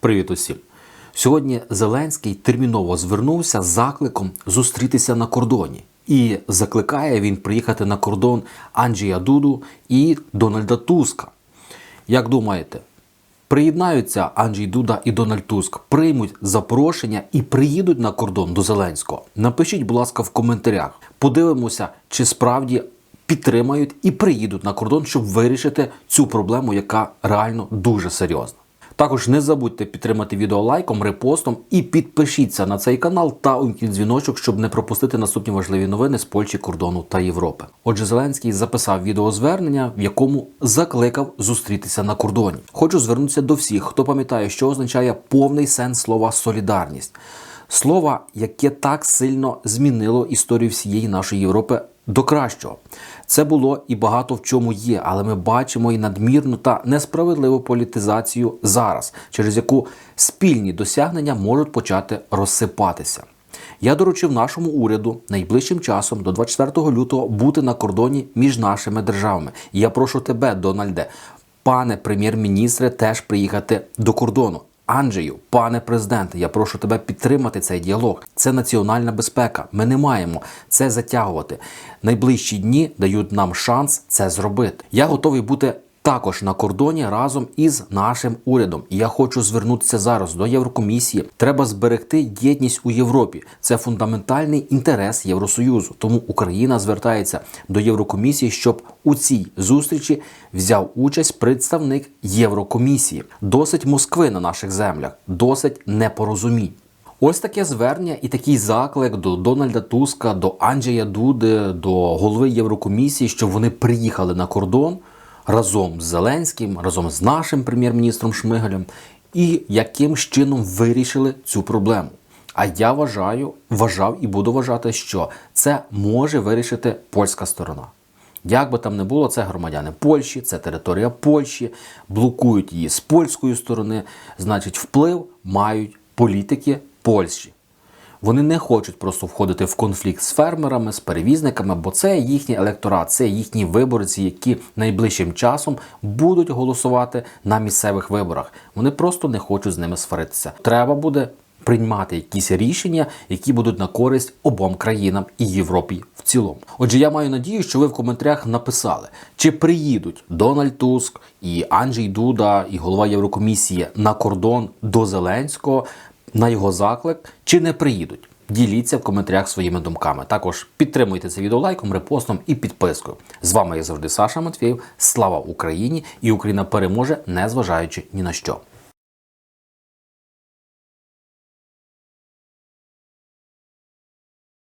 Привіт усім! Сьогодні Зеленський терміново звернувся з закликом зустрітися на кордоні. І закликає він приїхати на кордон Анджія Дуду і Дональда Туска. Як думаєте, приєднаються Анджій Дуда і Дональд Туск, приймуть запрошення і приїдуть на кордон до Зеленського? Напишіть, будь ласка, в коментарях. Подивимося, чи справді підтримають і приїдуть на кордон, щоб вирішити цю проблему, яка реально дуже серйозна. Також не забудьте підтримати відео лайком, репостом і підпишіться на цей канал та увімкніть дзвіночок, щоб не пропустити наступні важливі новини з Польщі, кордону та Європи. Отже, Зеленський записав відеозвернення, в якому закликав зустрітися на кордоні. Хочу звернутися до всіх, хто пам'ятає, що означає повний сенс слова солідарність. Слово, яке так сильно змінило історію всієї нашої Європи до кращого. Це було і багато в чому є, але ми бачимо і надмірну та несправедливу політизацію зараз, через яку спільні досягнення можуть почати розсипатися. Я доручив нашому уряду найближчим часом до 24 лютого бути на кордоні між нашими державами. Я прошу тебе, Дональде, пане прем'єр-міністре, теж приїхати до кордону. Анджею, пане президенте, я прошу тебе підтримати цей діалог. Це національна безпека. Ми не маємо це затягувати. Найближчі дні дають нам шанс це зробити. Я готовий бути також на кордоні разом із нашим урядом. І я хочу звернутися зараз до Єврокомісії. Треба зберегти єдність у Європі. Це фундаментальний інтерес Євросоюзу. Тому Україна звертається до Єврокомісії, щоб у цій зустрічі взяв участь представник Єврокомісії. Досить Москви на наших землях, досить непорозумінь. Ось таке звернення і такий заклик до Дональда Туска, до Анджея Дуди, до голови Єврокомісії, щоб вони приїхали на кордон разом з Зеленським, разом з нашим прем'єр-міністром Шмигалем, і яким чином вирішили цю проблему. А я вважаю, вважав і буду вважати, що це може вирішити польська сторона. Як би там не було, це громадяни Польщі, це територія Польщі, блокують її з польської сторони, значить, вплив мають політики Польщі. Вони не хочуть просто входити в конфлікт з фермерами, з перевізниками, бо це їхній електорат, це їхні виборці, які найближчим часом будуть голосувати на місцевих виборах. Вони просто не хочуть з ними сваритися. Треба буде приймати якісь рішення, які будуть на користь обом країнам і Європі в цілому. Отже, я маю надію, що ви в коментарях написали, чи приїдуть Дональд Туск і Анджей Дуда, і голова Єврокомісії на кордон до Зеленського на його заклик, чи не приїдуть. Діліться в коментарях своїми думками. Також підтримуйте це відео лайком, репостом і підпискою. З вами я завжди Саша Матвєєв. Слава Україні! І Україна переможе, незважаючи ні на що.